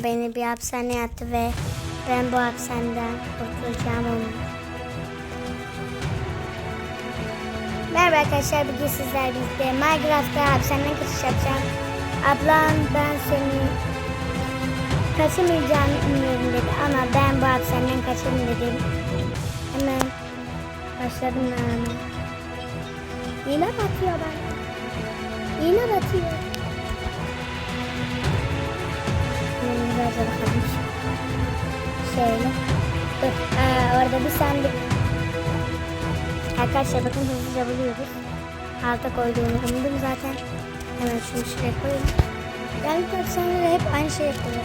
Beni bir hapishaneye attı ve ben bu hapishaneden kurtulacağım onu. Merhaba arkadaşlar bugün sizler birlikte Minecraft'ta hapishaneden kaçış yapacağım. Ablam ben seni kaçamayacağını umuyorum dedi ama ben bu hapishaneden kaçayım dedim. Hemen başladım ben. Yine batıyor bana. Yine batıyor. Bakalım. Şöyle. Dur. Aa, orada bir sandık. Arkadaşlar bakın hızlıca buluyoruz. Alta koyduğumu umdum zaten. Hemen şunu şuraya koyayım. Yani hapishanede hep aynı şey yapıyorlar.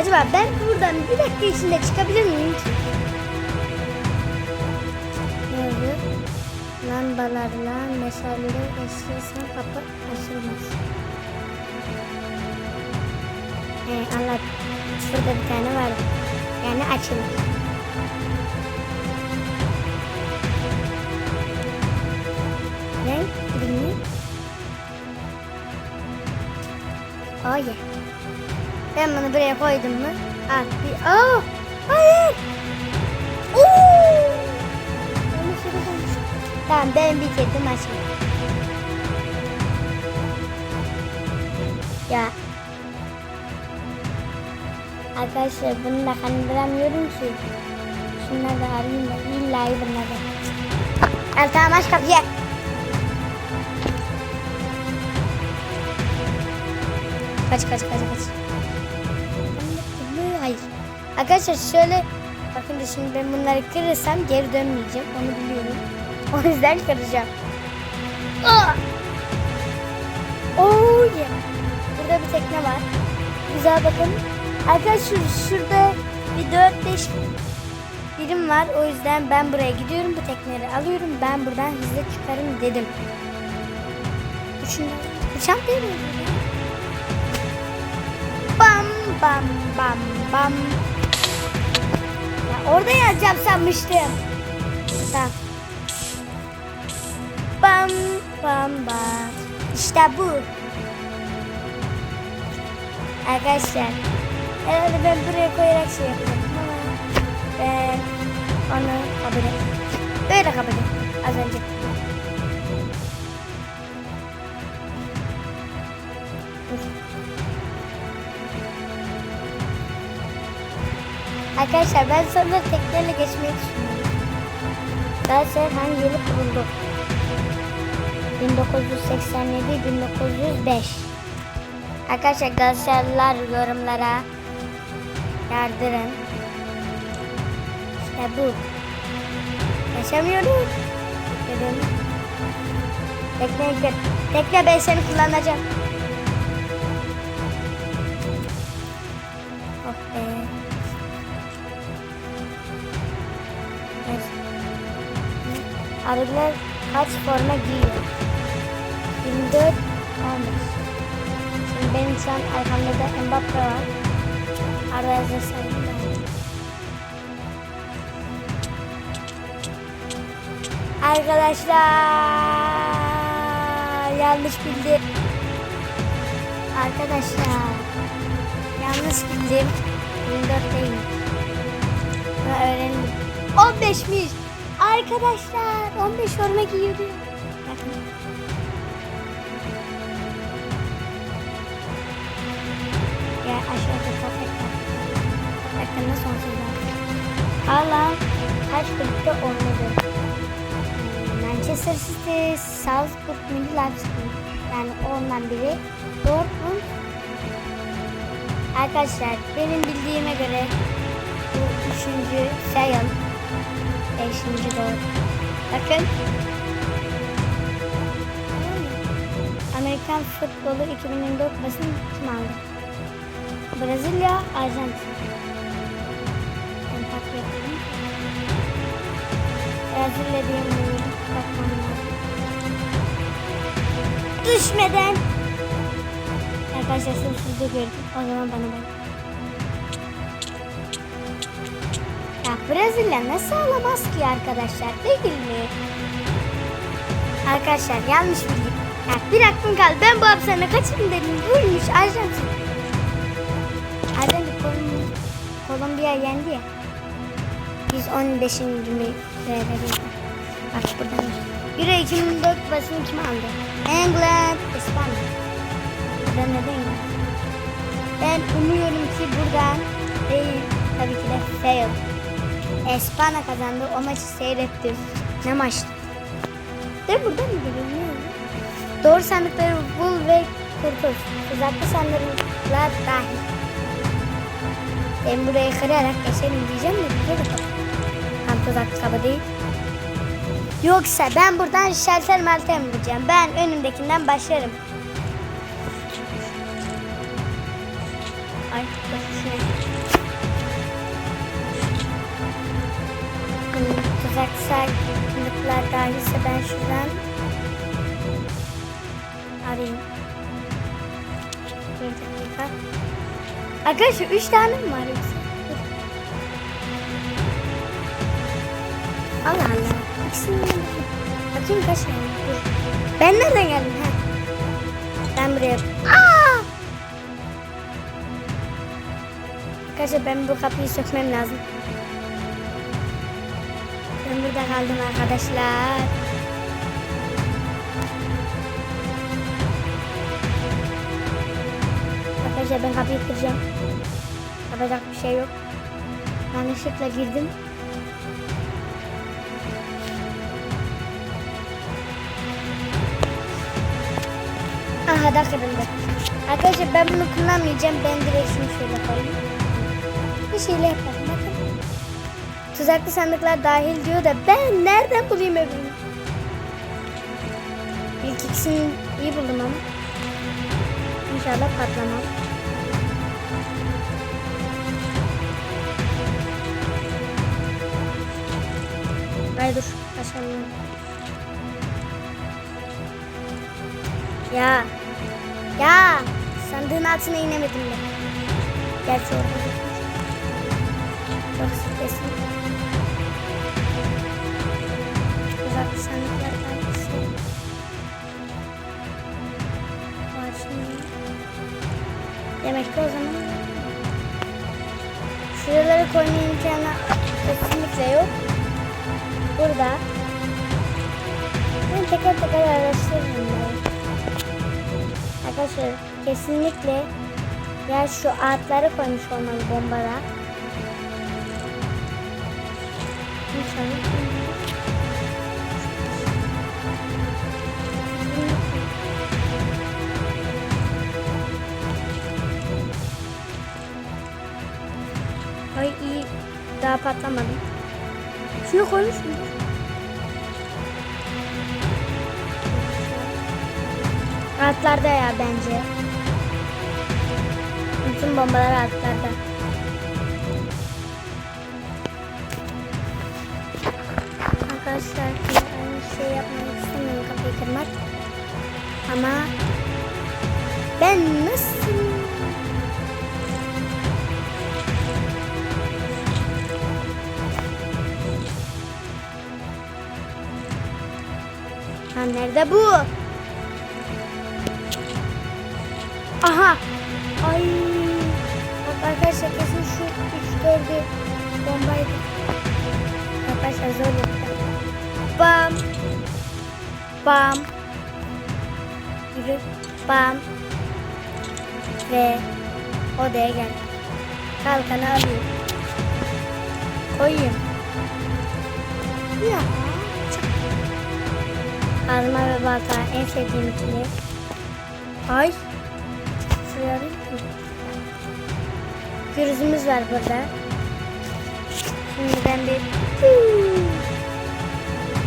Acaba ben buradan bir dakika içinde çıkabilir miyim? Ne yazıyor? Lambalarla meşaleleri eşleşen kapı açılmaz. He anladım. Şurada bir tane var. Yani açılır. Ne? Bilmiyorum. Oh yeah. Ben bunu buraya koydum mu? Al bir... Aa! Hayır! Oo! Tamam ben bitirdim açmayı. Ya. Arkadaşlar bunu da kandıramıyorum ki. Şunları da arayayım da illa bunları. Al tamam aç kapıyı. Kaç kaç kaç kaç. Hayır. Arkadaşlar şöyle bakın da şimdi ben bunları kırırsam geri dönmeyeceğim. Onu biliyorum. O yüzden kıracağım. Aa! Oh yeah. Burada bir tekne var. Güzel bakın. Arkadaşlar şurada bir 4-5 birim var. O yüzden ben buraya gidiyorum. Bu tekneleri alıyorum. Ben buradan hızlı çıkarım dedim. Şunları uçan değil mi? Bam bam bam bam. Ya orada yazacağım sanmıştım. Tamam. Bam bam bam. İşte bu. Arkadaşlar. Herhalde ben buraya koyarak şey yapıyorum ben onu kabul et. Böyle kabul et. Az önce. Arkadaşlar ben sonra tekneyle geçmeyi düşünüyorum. Galatasaray hangi yılı kuruldu? 1987-1905 Arkadaşlar Galatasaraylılar yorumlara yardırın. İşte bu. Yaşamıyorum. Dedim. Tekne, tekne ben seni kullanacağım. Oh be. Evet. Arılar kaç forma giyiyor? 24 15. Şimdi benim şu an arkamda da Mbappe var. Arkadaşlar yanlış bildim. Arkadaşlar yanlış bildim. 24 değil. Bunu öğrendim. 15'miş. Arkadaşlar 15 forma giyiyordu. Ya aşağıda. Ekranında sonsuz. Hala kaç kulüpte oynadı? Manchester City, Salzburg, Milli Leipzig. Yani ondan biri. Dortmund. Arkadaşlar benim bildiğime göre bu üçüncü sayın. Beşinci doğru. Bakın. Amerikan futbolu 2024 basın kim aldı? Brezilya, Arjantin. Düşmeden. Arkadaşlar sözsüzde gördüm. O zaman bana bak. Ya Brezilya nasıl alamaz ki arkadaşlar değil mi? Arkadaşlar yanlış bildik. Ha, bir hakkım kaldı. Ben bu hapishanede kaçırdım dedim. Buymuş Arjantin. Arjantin Kolombiya yendi ya. Biz 15. mi sırada Bak buradan. Euro 2004 basını kim aldı? England, İspanya. Buradan neden ya? Ben umuyorum ki buradan değil. Tabii ki de fail. Espanya kazandı. O maçı seyrettim. Ne maçtı? De burada mı geliyor? Doğru sandıkları bul ve kurtul. Tuzaklı sandıklar dahil. Ben burayı kırarak geçelim diyeceğim de bir de Tam tuzaklı kapı değil. Yoksa ben buradan şalter malter bulacağım. Ben önümdekinden başlarım. Ay Tuzaklı sandıklar dahilse ben şuradan arayayım. Bir dakika. Arkadaşlar üç tane mi var? Allah Allah. İkisini Bakayım kaç tane. Ben nereden geldim? Ha. Ben buraya. Aa! Arkadaşlar ben bu kapıyı sökmem lazım. Ben burada kaldım arkadaşlar. Arkadaşlar ben kapıyı kıracağım. Yapacak bir şey yok. Yanlışlıkla girdim. Aha da kırıldı. Arkadaşlar ben bunu kullanmayacağım. Ben direkt şunu şöyle koyayım. Bir şeyle yapalım. Bakın. Tuzaklı sandıklar dahil diyor da ben nereden bulayım öbürünü? İlk ikisini iyi buldum ama. İnşallah patlamam. Ay dur. Başarılı. Ya. Ya. Sandığın altına inemedim ben. Gerçi orada. da- Çok stresli. Uzak sandıklar karşısı. Var şimdi. Demek ki o zaman şuraları koyma imkanı kesinlikle yok. Burada ben teker teker araştırırım ben. Arkadaşlar kesinlikle ya şu ağıtları koymuş olmalı bombara. İnşallah. Ay iyi. Daha patlamadı. Şunu koymuş mu? Altlarda ya bence. Bütün bombalar altlarda. Arkadaşlar aynı şey yapmak istemiyorum kapıyı kırmak. Ama ben nasıl Ha nerede bu? Aha. Ay. Bak arkadaşlar kesin şu 3 4'ü bombaydı. Arkadaşlar zor yaptı. Bam. Bam. Yürü. Bam. Ve odaya gel. Kalkanı alayım. Koyayım. Ya. Kazma ve balta en sevdiğim ikili. Ay. Şuraya alayım mı? Gürüzümüz var burada. Şimdi ben bir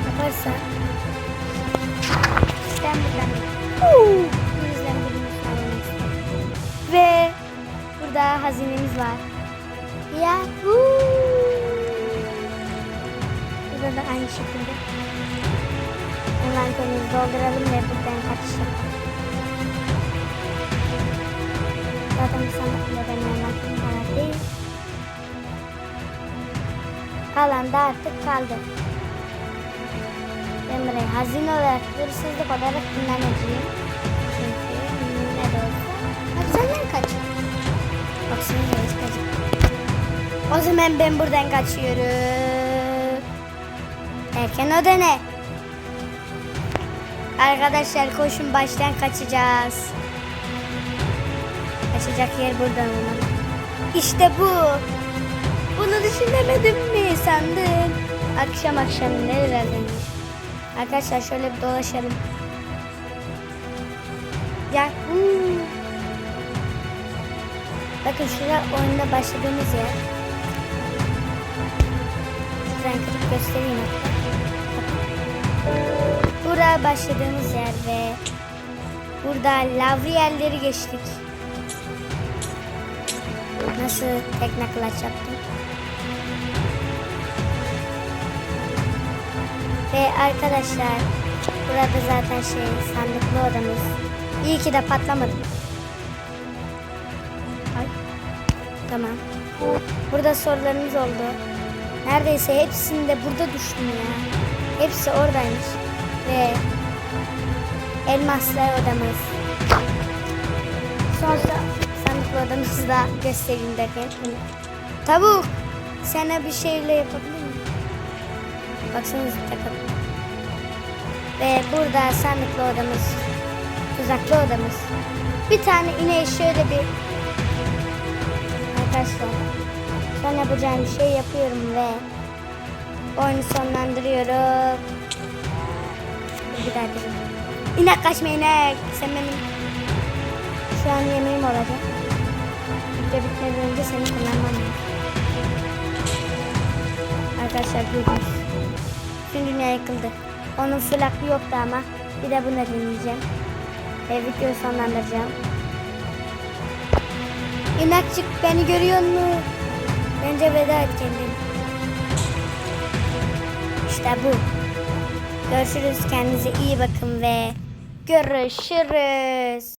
yaparsa ben buradan. Ve burada hazinemiz var. Ya Burada da aynı şekilde envanterimizi dolduralım ve buradan kaçış. Zaten bir envanterim kadar değil. Kalan da artık kaldı. Ben burayı hazine olarak, hırsızlık olarak kullanacağım. Çünkü ne de olsa hapishaneden kaç. Baksanıza hiç kaçın. O zaman ben buradan kaçıyorum. Erken o da ne? Arkadaşlar koşun baştan kaçacağız. Kaçacak yer buradan olmalı. İşte bu. Bunu düşünemedim mi sandın? Akşam akşam nerelerdeymiş? Arkadaşlar şöyle bir dolaşalım. Ya hmm. Bakın şurada oyunda başladığımız yer. Şuradan kırıp göstereyim. Buraya başladığımız yer ve burada lavlı yerleri geçtik. Nasıl tekne kılaç yaptım? Ve arkadaşlar burada zaten şey sandıklı odamız. İyi ki de patlamadı. Ay. Tamam. Burada sorularımız oldu. Neredeyse hepsini de burada düştüm ya. Hepsi oradaymış. Ve elmaslar odamız. Sonra sandıklı odamızı da göstereyim derken. Tavuk sana bir şeyle yapabilir miyim? Baksanıza takalım. Ve burada sandıklı odamız, tuzaklı odamız. Bir tane ineği şöyle bir arkadaşlar son yapacağım bir şey yapıyorum ve oyunu sonlandırıyorum. Bir dedim. İnek kaçma inek. Sen benim şu an yemeğim olacak. Video bitmeden önce seni kullanmam. Arkadaşlar duydunuz. Tüm dünya yıkıldı. Onun full yoktu ama bir de bunu deneyeceğim. Ve videoyu sonlandıracağım. İnakçık beni görüyor mu? Bence veda et kendini. İşte bu. Görüşürüz. Kendinize iyi bakın ve görüşürüz.